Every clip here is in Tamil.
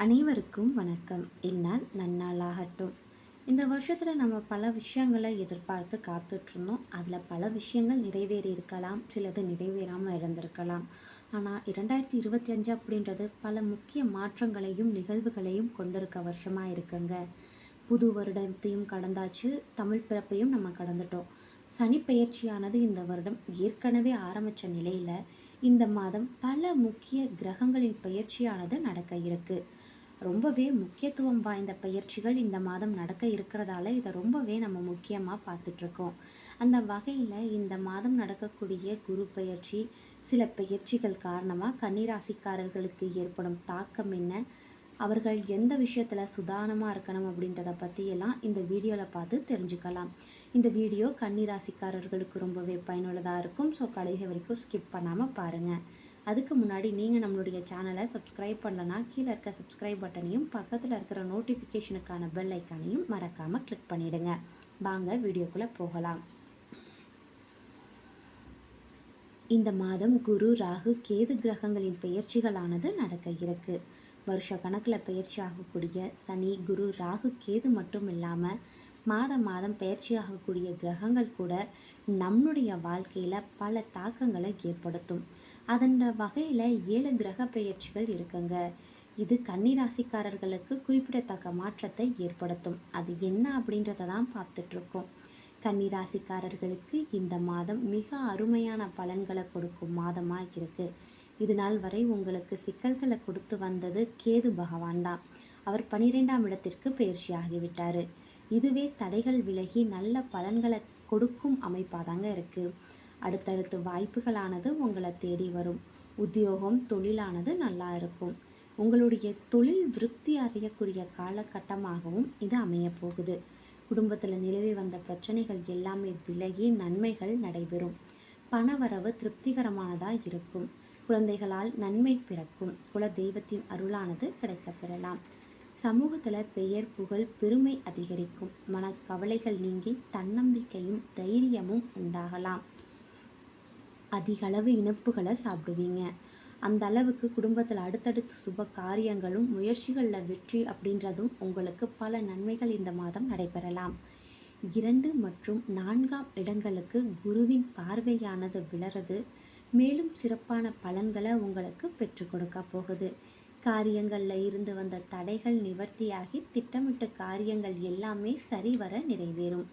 அனைவருக்கும் வணக்கம். இந்நாள் நன்னாளாகட்டும். இந்த வருஷத்தில் நம்ம பல விஷயங்களை எதிர்பார்த்து காத்துட்ருந்தோம். அதில் பல விஷயங்கள் நிறைவேறி இருக்கலாம் சிலது நிறைவேறாமல் இருந்திருக்கலாம். ஆனால் இரண்டாயிரத்தி இருபத்தி அஞ்சு அப்படின்றது பல முக்கிய மாற்றங்களையும் நிகழ்வுகளையும் கொண்டிருக்க வருஷமாக இருக்குங்க. புது வருடத்தையும் கடந்தாச்சு. தமிழ் பிறப்பையும் நம்ம கடந்துட்டோம். சனி பெயர்ச்சியானது இந்த வருடம் ஏற்கனவே ஆரம்பித்த நிலையில் இந்த மாதம் பல முக்கிய கிரகங்களின் பயிற்சியானது நடக்க இருக்குது ரொம்பவே முக்கியத்துவம் வாய்ந்த பயிற்சிகள் இந்த மாதம் நடக்க இருக்கிறதால இதை ரொம்பவே நம்ம முக்கியமாக பார்த்துட்ருக்கோம். அந்த வகையில் இந்த மாதம் நடக்கக்கூடிய குரு பயிற்சி சில பயிற்சிகள் காரணமாக கன்னிராசிக்காரர்களுக்கு ஏற்படும் தாக்கம் என்ன? அவர்கள் எந்த விஷயத்தில் சுதானமாக இருக்கணும் அப்படின்றத பற்றியெல்லாம் இந்த வீடியோவில் பார்த்து தெரிஞ்சுக்கலாம். இந்த வீடியோ கன்னிராசிக்காரர்களுக்கு ரொம்பவே பயனுள்ளதாக இருக்கும். ஸோ கடைசி வரைக்கும் ஸ்கிப் பண்ணாமல் பாருங்கள் அதுக்கு முன்னாடி நீங்கள் நம்மளுடைய சேனலை சப்ஸ்கிரைப் பண்ணலன்னா கீழே இருக்க சப்ஸ்கிரைப் பட்டனையும் பக்கத்தில் இருக்கிற நோட்டிஃபிகேஷனுக்கான பெல் ஐக்கானையும் மறக்காமல் கிளிக் பண்ணிவிடுங்க வாங்க வீடியோக்குள்ளே போகலாம். இந்த மாதம் குரு ராகு கேது கிரகங்களின் பெயர்ச்சிகளானது நடக்க இருக்குது வருஷ கணக்கில் பயிற்சி ஆகக்கூடிய சனி குரு ராகு கேது மட்டும் இல்லாமல் மாதம் மாதம் பயிற்சி ஆகக்கூடிய கிரகங்கள் கூட நம்முடைய வாழ்க்கையில் பல தாக்கங்களை ஏற்படுத்தும். அதன் வகையில் ஏழு கிரக பெயர்ச்சிகள் இருக்குங்க. இது கன்னிராசிக்காரர்களுக்கு குறிப்பிடத்தக்க மாற்றத்தை ஏற்படுத்தும். அது என்ன அப்படின்றத தான் பார்த்துட்ருக்கோம் கன்னிராசிக்காரர்களுக்கு இந்த மாதம் மிக அருமையான பலன்களை கொடுக்கும் மாதமாக இருக்குது இது நாள் வரை உங்களுக்கு சிக்கல்களை கொடுத்து வந்தது கேது பகவான் தான். அவர் பனிரெண்டாம் இடத்திற்கு பயிற்சி ஆகிவிட்டார் இதுவே தடைகள் விலகி நல்ல பலன்களை கொடுக்கும் அமைப்பாக தாங்க இருக்குது அடுத்தடுத்து வாய்ப்புகளானது உங்களை தேடி வரும். உத்தியோகம் தொழிலானது நல்லா இருக்கும். உங்களுடைய தொழில் விருத்தி அடையக்கூடிய காலகட்டமாகவும் இது அமைய போகுது குடும்பத்தில் நிலவி வந்த பிரச்சனைகள் எல்லாமே விலகி நன்மைகள் நடைபெறும். பணவரவு திருப்திகரமானதாக இருக்கும். குழந்தைகளால் நன்மை பிறக்கும். குல தெய்வத்தின் அருளானது கிடைக்கப்பெறலாம். சமூகத்தில் பெயர் புகழ் பெருமை அதிகரிக்கும். மனக்கவலைகள் நீங்கி தன்னம்பிக்கையும் தைரியமும் உண்டாகலாம். அதிக அளவு இனிப்புகளை சாப்பிடுவீங்க. அந்த அளவுக்கு குடும்பத்தில் அடுத்தடுத்து சுப காரியங்களும் முயற்சிகளில் வெற்றி அப்படின்றதும் உங்களுக்கு பல நன்மைகள் இந்த மாதம் நடைபெறலாம். இரண்டு மற்றும் நான்காம் இடங்களுக்கு குருவின் பார்வையானது விளறது மேலும் சிறப்பான பலன்களை உங்களுக்கு பெற்றுக் கொடுக்க போகுது. காரியங்களில் இருந்து வந்த தடைகள் நிவர்த்தியாகி திட்டமிட்ட காரியங்கள் எல்லாமே சரிவர நிறைவேறும்.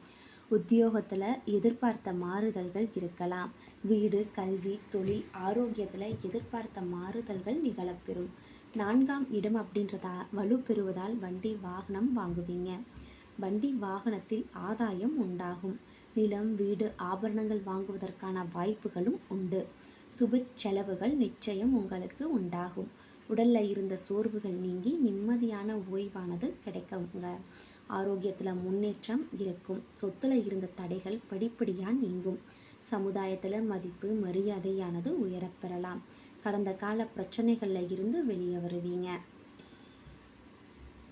உத்தியோகத்தில் எதிர்பார்த்த மாறுதல்கள் இருக்கலாம். வீடு கல்வி தொழில் ஆரோக்கியத்தில் எதிர்பார்த்த மாறுதல்கள் நிகழப்பெறும். நான்காம் இடம் அப்படின்றதா வலு பெறுவதால் வண்டி வாகனம் வாங்குவீங்க. வண்டி வாகனத்தில் ஆதாயம் உண்டாகும். நிலம் வீடு ஆபரணங்கள் வாங்குவதற்கான வாய்ப்புகளும் உண்டு. சுப செலவுகள் நிச்சயம் உங்களுக்கு உண்டாகும். உடலில் இருந்த சோர்வுகள் நீங்கி நிம்மதியான ஓய்வானது கிடைக்குங்க. ஆரோக்கியத்தில் முன்னேற்றம் இருக்கும். சொத்தில் இருந்த தடைகள் படிப்படியாக நீங்கும். சமுதாயத்தில் மதிப்பு மரியாதையானது உயரப்பெறலாம் கடந்த கால பிரச்சனைகளில் இருந்து வெளியே வருவீங்க.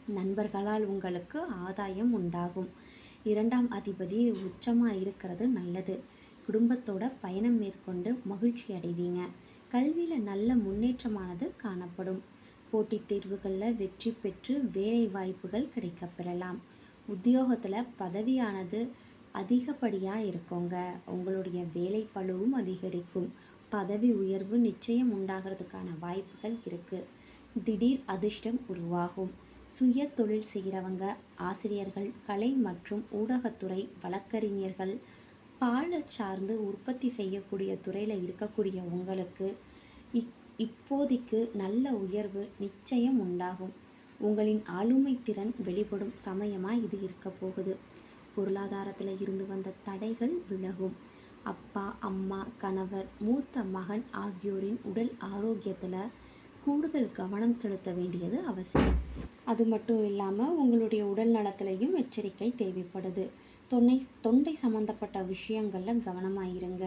நண்பர்களால் உங்களுக்கு ஆதாயம் உண்டாகும். இரண்டாம் அதிபதி உச்சமாக இருக்கிறது நல்லது. குடும்பத்தோட பயணம் மேற்கொண்டு மகிழ்ச்சி அடைவீங்க. கல்வியில் நல்ல முன்னேற்றமானது காணப்படும். போட்டித் தேர்வுகளில் வெற்றி பெற்று வேலை வாய்ப்புகள் கிடைக்கப்பெறலாம் உத்தியோகத்தில் பதவியானது அதிகப்படியாக இருக்குங்க. உங்களுடைய வேலை பழுவும் அதிகரிக்கும். பதவி உயர்வு நிச்சயம் உண்டாகிறதுக்கான வாய்ப்புகள் இருக்குது திடீர் அதிர்ஷ்டம் உருவாகும். சுய தொழில் செய்கிறவங்க ஆசிரியர்கள் கலை மற்றும் ஊடகத்துறை வழக்கறிஞர்கள் பாலை சார்ந்து உற்பத்தி செய்யக்கூடிய துறையில் இருக்கக்கூடிய உங்களுக்கு இக் இப்போதைக்கு நல்ல உயர்வு நிச்சயம் உண்டாகும். உங்களின் ஆளுமை திறன் வெளிப்படும் சமயமாக இது இருக்க போகுது. பொருளாதாரத்தில் இருந்து வந்த தடைகள் விலகும். அப்பா அம்மா கணவர் மூத்த மகன் ஆகியோரின் உடல் ஆரோக்கியத்தில் கூடுதல் கவனம் செலுத்த வேண்டியது அவசியம். அது மட்டும் இல்லாமல் உங்களுடைய உடல் நலத்திலையும் எச்சரிக்கை தேவைப்படுது. தொண்டை தொண்டை சம்மந்தப்பட்ட விஷயங்களில் கவனமாக இருங்க.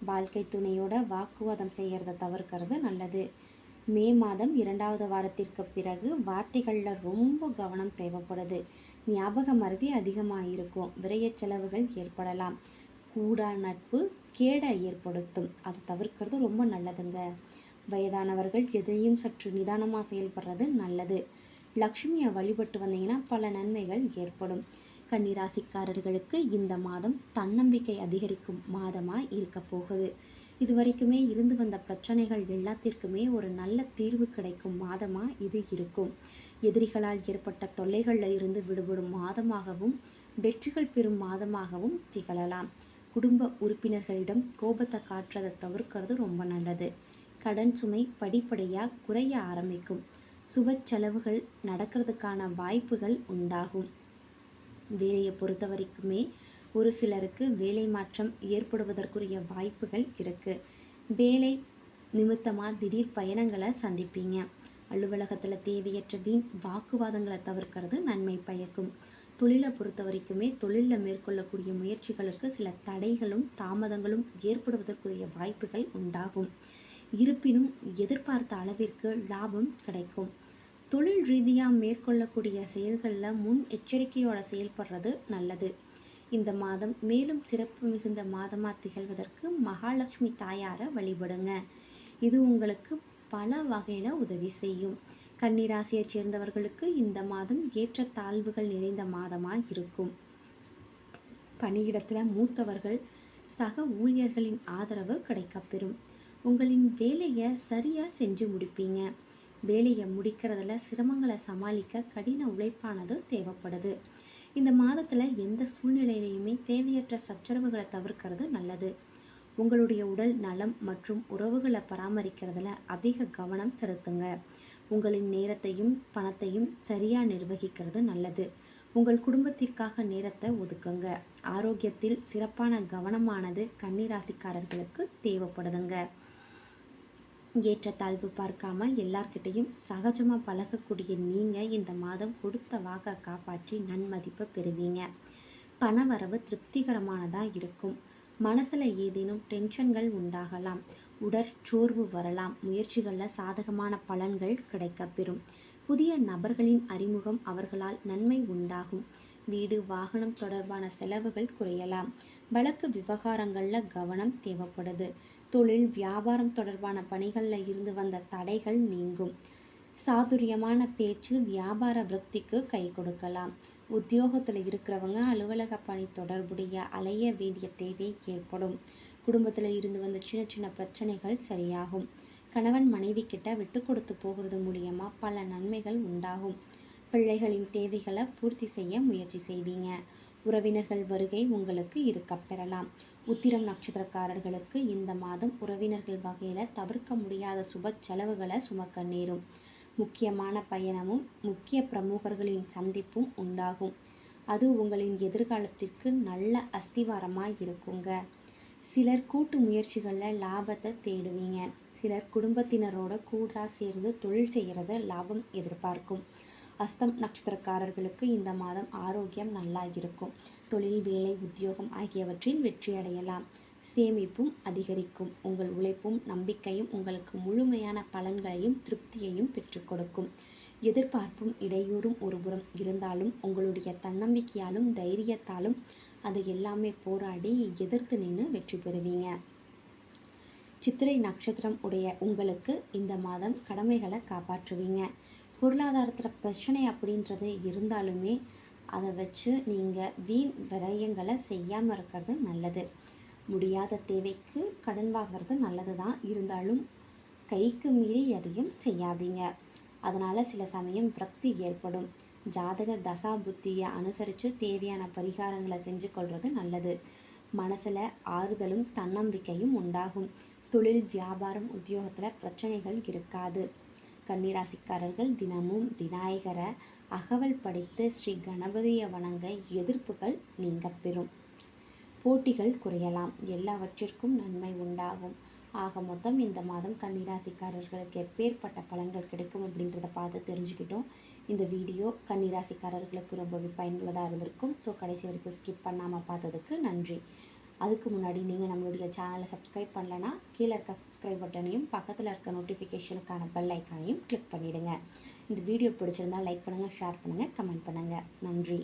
வாழ்க்கை துணையோட வாக்குவாதம் செய்கிறத தவிர்க்கிறது நல்லது. மே மாதம் இரண்டாவது வாரத்திற்கு பிறகு வார்த்தைகளில் ரொம்ப கவனம் தேவைப்படுது. ஞாபக மருதி அதிகமாக இருக்கும். விரைய செலவுகள் ஏற்படலாம். கூடா நட்பு கேடை ஏற்படுத்தும். அதை தவிர்க்கிறது ரொம்ப நல்லதுங்க. வயதானவர்கள் எதையும் சற்று நிதானமாக செயல்படுறது நல்லது. லக்ஷ்மியை வழிபட்டு வந்தீங்கன்னா பல நன்மைகள் ஏற்படும். கன்னிராசிக்காரர்களுக்கு இந்த மாதம் தன்னம்பிக்கை அதிகரிக்கும் மாதமாக இருக்க போகுது. இது வரைக்குமே இருந்து வந்த பிரச்சனைகள் எல்லாத்திற்குமே ஒரு நல்ல தீர்வு கிடைக்கும் மாதமாக இது இருக்கும். எதிரிகளால் ஏற்பட்ட தொல்லைகளில் இருந்து விடுபடும் மாதமாகவும் வெற்றிகள் பெறும் மாதமாகவும் திகழலாம். குடும்ப உறுப்பினர்களிடம் கோபத்தை காட்டுறதை தவிர்க்கிறது ரொம்ப நல்லது. கடன் சுமை படிப்படியாக குறைய ஆரம்பிக்கும். சுப செலவுகள் நடக்கிறதுக்கான வாய்ப்புகள் உண்டாகும். வேலையை பொறுத்த வரைக்குமே ஒரு சிலருக்கு வேலை மாற்றம் ஏற்படுவதற்குரிய வாய்ப்புகள் இருக்குது வேலை நிமித்தமாக திடீர் பயணங்களை சந்திப்பீங்க. அலுவலகத்தில் தேவையற்ற வீண் வாக்குவாதங்களை தவிர்க்கிறது நன்மை பயக்கும். தொழிலை பொறுத்த வரைக்குமே தொழிலில் மேற்கொள்ளக்கூடிய முயற்சிகளுக்கு சில தடைகளும் தாமதங்களும் ஏற்படுவதற்குரிய வாய்ப்புகள் உண்டாகும். இருப்பினும் எதிர்பார்த்த அளவிற்கு லாபம் கிடைக்கும். தொழில் ரீதியாக மேற்கொள்ளக்கூடிய செயல்களில் முன் எச்சரிக்கையோட செயல்படுறது நல்லது. இந்த மாதம் மேலும் சிறப்பு மிகுந்த மாதமாக திகழ்வதற்கு மகாலட்சுமி தாயாரை வழிபடுங்க. இது உங்களுக்கு பல வகையில் உதவி செய்யும். கன்னிராசியைச் சேர்ந்தவர்களுக்கு இந்த மாதம் ஏற்ற தாழ்வுகள் நிறைந்த மாதமாக இருக்கும். பணியிடத்தில் மூத்தவர்கள் சக ஊழியர்களின் ஆதரவு கிடைக்கப்பெறும். உங்களின் வேலையை சரியாக செஞ்சு முடிப்பீங்க. வேலையை முடிக்கிறதுல சிரமங்களை சமாளிக்க கடின உழைப்பானது தேவைப்படுது. இந்த மாதத்தில் எந்த சூழ்நிலையிலையுமே தேவையற்ற சச்சரவுகளை தவிர்க்கிறது நல்லது. உங்களுடைய உடல் நலம் மற்றும் உறவுகளை பராமரிக்கிறதுல அதிக கவனம் செலுத்துங்க. உங்களின் நேரத்தையும் பணத்தையும் சரியாக நிர்வகிக்கிறது நல்லது. உங்கள் குடும்பத்திற்காக நேரத்தை ஒதுக்குங்க. ஆரோக்கியத்தில் சிறப்பான கவனமானது கன்னிராசிக்காரர்களுக்கு தேவைப்படுதுங்க. ஏற்றத்தாழ்வு பார்க்காம எல்லார்கிட்டையும் சகஜமாக பழகக்கூடிய நீங்கள் இந்த மாதம் கொடுத்த வாக்கை காப்பாற்றி நன்மதிப்பை பெறுவீங்க. பணவரவு திருப்திகரமானதாக இருக்கும். மனசில் ஏதேனும் டென்ஷன்கள் உண்டாகலாம். உடற்சோர்வு வரலாம். முயற்சிகளில் சாதகமான பலன்கள் கிடைக்கப்பெறும். புதிய நபர்களின் அறிமுகம் அவர்களால் நன்மை உண்டாகும். வீடு வாகனம் தொடர்பான செலவுகள் குறையலாம். வழக்கு விவகாரங்களில் கவனம் தேவைப்படுது. தொழில் வியாபாரம் தொடர்பான பணிகளில் இருந்து வந்த தடைகள் நீங்கும். சாதுரியமான பேச்சு வியாபார விருத்திக்கு கை கொடுக்கலாம். உத்தியோகத்தில் இருக்கிறவங்க அலுவலக பணி தொடர்புடைய அலைய வேண்டிய தேவை ஏற்படும். குடும்பத்தில் இருந்து வந்த சின்ன சின்ன பிரச்சனைகள் சரியாகும். கணவன் மனைவி கிட்ட விட்டு கொடுத்து போகிறது மூலியமாக பல நன்மைகள் உண்டாகும். பிள்ளைகளின் தேவைகளை பூர்த்தி செய்ய முயற்சி செய்வீங்க. உறவினர்கள் வருகை உங்களுக்கு இருக்க பெறலாம். உத்திரம் நட்சத்திரக்காரர்களுக்கு இந்த மாதம் உறவினர்கள் வகையில் தவிர்க்க முடியாத சுப செலவுகளை சுமக்க நேரும். முக்கியமான பயணமும் முக்கிய பிரமுகர்களின் சந்திப்பும் உண்டாகும். அது உங்களின் எதிர்காலத்திற்கு நல்ல அஸ்திவாரமாக இருக்குங்க. சிலர் கூட்டு முயற்சிகளில் லாபத்தை தேடுவீங்க. சிலர் குடும்பத்தினரோட கூடா சேர்ந்து தொழில் செய்கிறது லாபம் எதிர்பார்க்கும். அஸ்தம் நட்சத்திரக்காரர்களுக்கு இந்த மாதம் ஆரோக்கியம் நல்லா இருக்கும் தொழில் வேலை உத்தியோகம் ஆகியவற்றில் வெற்றி அடையலாம் சேமிப்பும் அதிகரிக்கும். உங்கள் உழைப்பும் நம்பிக்கையும் உங்களுக்கு முழுமையான பலன்களையும் திருப்தியையும் பெற்றுக் கொடுக்கும். எதிர்பார்ப்பும் இடையூறும் ஒருபுறம் இருந்தாலும் உங்களுடைய தன்னம்பிக்கையாலும் தைரியத்தாலும் அது எல்லாமே போராடி எதிர்த்து நின்று வெற்றி பெறுவீங்க. சித்திரை நட்சத்திரம் உடைய உங்களுக்கு இந்த மாதம் கடமைகளை காப்பாற்றுவீங்க. பொருளாதாரத்தில் பிரச்சனை அப்படின்றது இருந்தாலுமே அதை வச்சு நீங்கள் வீண் விரயங்களை செய்யாமல் இருக்கிறது நல்லது. முடியாத தேவைக்கு கடன் வாங்கிறது நல்லது தான் இருந்தாலும் கைக்கு மீறி எதையும் செய்யாதீங்க. அதனால் சில சமயம் விரக்தி ஏற்படும். ஜாதக தசா புத்தியை அனுசரித்து தேவையான பரிகாரங்களை செஞ்சு கொள்வது நல்லது. மனசில் ஆறுதலும் தன்னம்பிக்கையும் உண்டாகும். தொழில் வியாபாரம் உத்தியோகத்தில் பிரச்சனைகள் இருக்காது. கன்னிராசிக்காரர்கள் தினமும் விநாயகரை அகவல் படித்து ஸ்ரீ கணபதியை வணங்க எதிர்ப்புகள் நீங்க பெறும். போட்டிகள் குறையலாம். எல்லாவற்றிற்கும் நன்மை உண்டாகும். ஆக மொத்தம் இந்த மாதம் கன்னிராசிக்காரர்களுக்கு எப்பேற்பட்ட பலன்கள் கிடைக்கும் அப்படின்றத பார்த்து தெரிஞ்சுக்கிட்டோம். இந்த வீடியோ கன்னிராசிக்காரர்களுக்கு ரொம்பவே பயனுள்ளதாக இருந்திருக்கும். ஸோ கடைசி வரைக்கும் ஸ்கிப் பண்ணாமல் பார்த்ததுக்கு நன்றி. அதுக்கு முன்னாடி நீங்கள் நம்மளுடைய சேனலை சப்ஸ்கிரைப் பண்ணலன்னா கீழே இருக்க சப்ஸ்கிரைப் பட்டனையும் பக்கத்தில் இருக்க நோட்டிஃபிகேஷனுக்கான பெல் ஐக்கானையும் கிளிக் பண்ணிவிடுங்க இந்த வீடியோ பிடிச்சிருந்தால் லைக் பண்ணுங்கள் ஷேர் பண்ணுங்கள் கமெண்ட் பண்ணுங்கள் நன்றி.